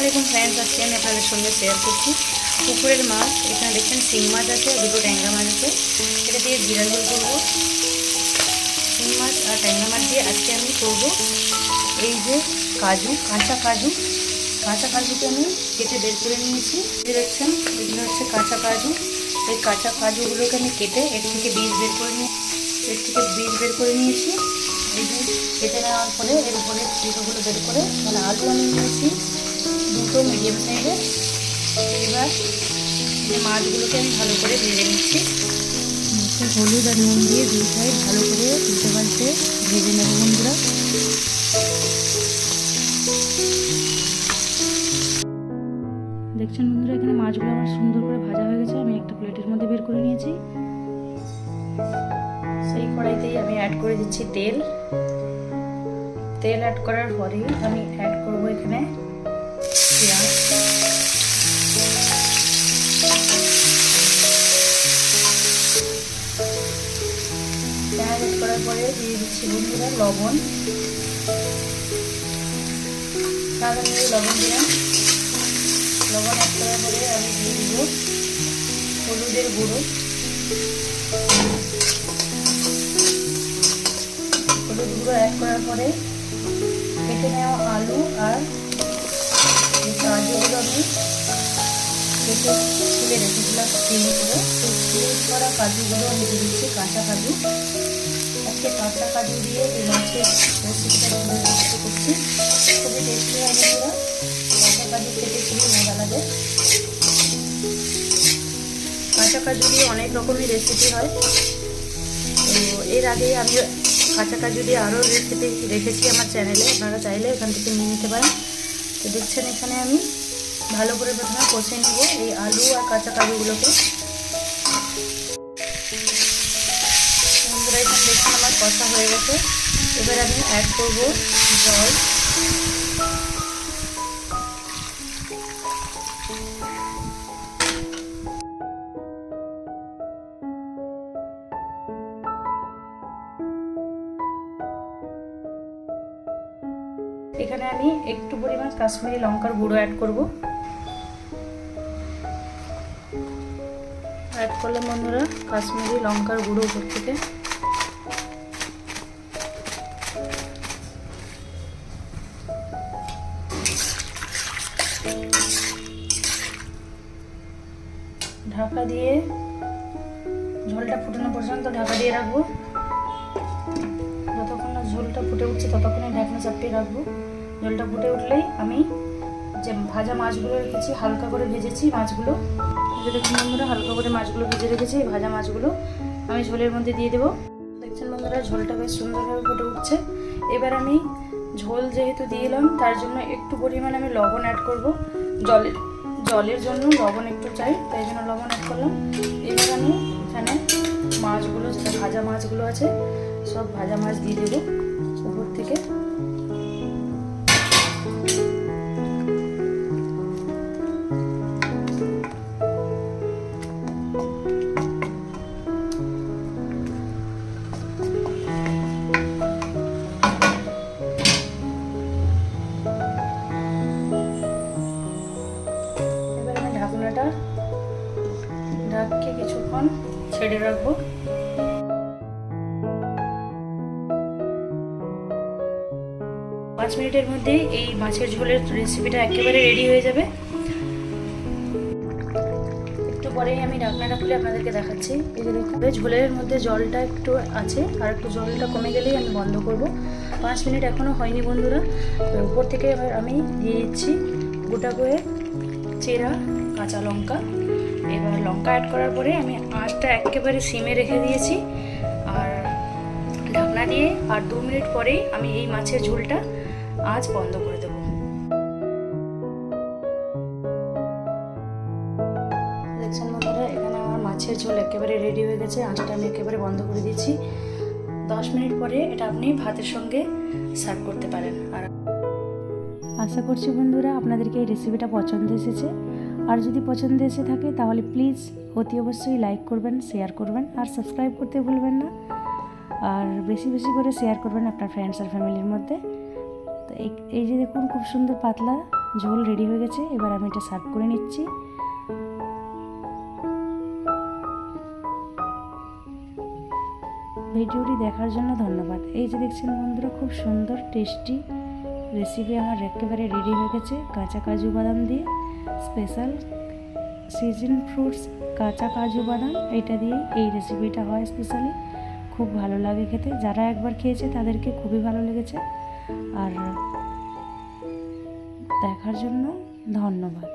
আলাইকুম ফ্রেন্ডস আজকে আমি আপনাদের সঙ্গে শেয়ার করছি। পুকুরের মাছ, এখানে দেখছেন শিং মাছ আছে দুটো ট্যাংরা মাছ আছে। এটা দিয়ে জিরা ঝোল করব। শিং মাছ আর ট্যাংরা মাছ দিয়ে আজকে আমি করব এই যে কাজু, কাঁচা কাজু। কাঁচা কাজুকে আমি কেটে বের করে নিয়েছি। দেখছেন, এগুলো হচ্ছে কাঁচা কাজু। এই কাঁচা কাজুগুলোকে আমি কেটে এর থেকে বীজ বের করে নিয়ে এর থেকে বীজ বের করে নিয়েছি। এই যে কেটে নেওয়ার পরে এর উপরে বের করে মানে আলু আমি নিয়েছি। দুটো মিডিয়াম সাইজের এবার মাছগুলোকে আমি ভালো করে ভেজে নিচ্ছি। মাছে হলুদ আর নুন দিয়ে দুই সাইড ভালো করে উল্টে পাল্টে ভেজে নেব বন্ধুরা। দেখছেন বন্ধুরা, এখানে মাছগুলো আমার সুন্দর করে ভাজা হয়ে গেছে। আমি একটা প্লেটের মধ্যে বের করে নিয়েছি। সেই কড়াইতেই আমি অ্যাড করে দিচ্ছি তেল। তেল অ্যাড করার পরেই আমি অ্যাড করব এখানে পেঁয়াজ পেঁয়াজ অ্যাড করার পরে দিয়ে দিচ্ছি বন্ধুরা লবণ সাদা মিলে লবণ দিলাম লবণ অ্যাড করার পরে আমি দিয়ে দিব হলুদের গুঁড়ো হলুদ গুঁড়ো অ্যাড করার পরে কেটে নেওয়া আলু আর কাজুগুলো আমি কেটে তুলে রেখেছিলাম কাঁচা কাজু আজকে কাঁচা দিয়ে কাঁচা কাঁচা কাজু দিয়ে অনেক রকমের রেসিপি হয়। তো এর আগে আমি কাঁচা কাজু দিয়ে আরও রেসিপি রেখেছি আমার চ্যানেলে আপনারা চাইলে এখান থেকে নিয়ে নিতে পারেন। তো দেখছেন এখানে আমি ভালো করে প্রথমে কষে নেব এই আলু আর কাঁচা কাজুগুলোকে আমার কষা হয়ে গেছে। এবার আমি অ্যাড করব জল। এখানে আমি একটু পরিমাণ কাশ্মীরি লঙ্কার গুঁড়ো অ্যাড করব। অ্যাড করলে বন্ধুরা কাশ্মীরি লঙ্কার গুঁড়ো উপর থেকে। ঢাকা দিয়ে ঝোলটা ফুটানো পর্যন্ত ঢাকা দিয়ে রাখব। যতক্ষণ না ঝোলটা ফুটে উঠছে ততক্ষণে ঢাকনা চাপিয়ে রাখব। ঝোলটা ফুটে উঠলেই আমি যে ভাজা মাছগুলো রেখেছি, হালকা করে ভেজেছি মাছগুলো। দেখুন বন্ধুরা, হালকা করে মাছগুলো ভেজে রেখেছি, এই ভাজা মাছগুলো আমি ঝোলের মধ্যে দিয়ে দেবো। দেখছেন বন্ধুরা, ঝোলটা বেশ সুন্দরভাবে ফুটে উঠছে। এবার আমি ঝোল যেহেতু দিয়ে এলাম, তার জন্য একটু পরিমাণ আমি লবণ অ্যাড করব। জলের জলের জন্য লবণ একটু চাই, তাই জন্য লবণ অ্যাড করলাম। এবার আমি এখানে মাছগুলো, যেটা ভাজা মাছগুলো আছে, সব ভাজা মাছ দিয়ে দেবো। ঢাকিয়ে কিছুক্ষণ, ছেড়ে রাখব। পাঁচ মিনিটের মধ্যে এই মাছের ঝোলের রেসিপিটা একেবারে রেডি হয়ে যাবে। একটু পরেই আমি ঢাকনাটা খুলে আপনাদেরকে দেখাচ্ছি। এই যে দেখুন ঝোলের মধ্যে জলটা একটু আছে, আর একটু জলটা কমে গেলেই আমি বন্ধ করব। পাঁচ মিনিট এখনও হয়নি বন্ধুরা। উপর থেকে আমি দিয়ে দিচ্ছি গোটা করে চেরা, কাঁচা লঙ্কা। এবার লঙ্কা অ্যাড করার পরে আমি আঁচটা একেবারে সিমে রেখে দিয়েছি। আর ঢাকনা দিয়ে আর দু মিনিট পরেই আমি এই মাছের ঝোলটা আজ বন্ধ করে দেবো। দেখছেন এখানে আমার মাছের ঝোল একেবারে রেডি হয়ে গেছে। আঁচটা আমি একেবারে বন্ধ করে দিয়েছি। দশ মিনিট পরে এটা আপনি ভাতের সঙ্গে সার্ভ করতে পারেন। আর আশা করছি বন্ধুরা, আপনাদেরকে এই রেসিপিটা পছন্দ এসেছে। আর যদি পছন্দ এসে থাকে, তাহলে প্লিজ অতি অবশ্যই লাইক করবেন শেয়ার করবেন, আর সাবস্ক্রাইব করতে ভুলবেন না। আর বেশি বেশি করে শেয়ার করবেন আপনার ফ্রেন্ডস আর ফ্যামিলির মধ্যে। তো এই যে দেখুন, খুব সুন্দর পাতলা ঝোল রেডি হয়ে গেছে। এবার আমি এটা সার্ভ করে নিচ্ছি। ভিডিওটি দেখার জন্য ধন্যবাদ। এই যে দেখছেন বন্ধুরা, খুব সুন্দর টেস্টি রেসিপি আমার একেবারে রেডি হয়ে গেছে। কাঁচা কাজু বাদাম দিয়ে স্পেশাল সিজন ফ্রুটস কাঁচা কাজু বাদাম, এটা দিয়ে এই রেসিপিটা হয় স্পেশালি খুব ভালো লাগে খেতে। যারা একবার খেয়েছে, তাদেরকে খুবই ভালো লেগেছে। আর দেখার জন্য ধন্যবাদ।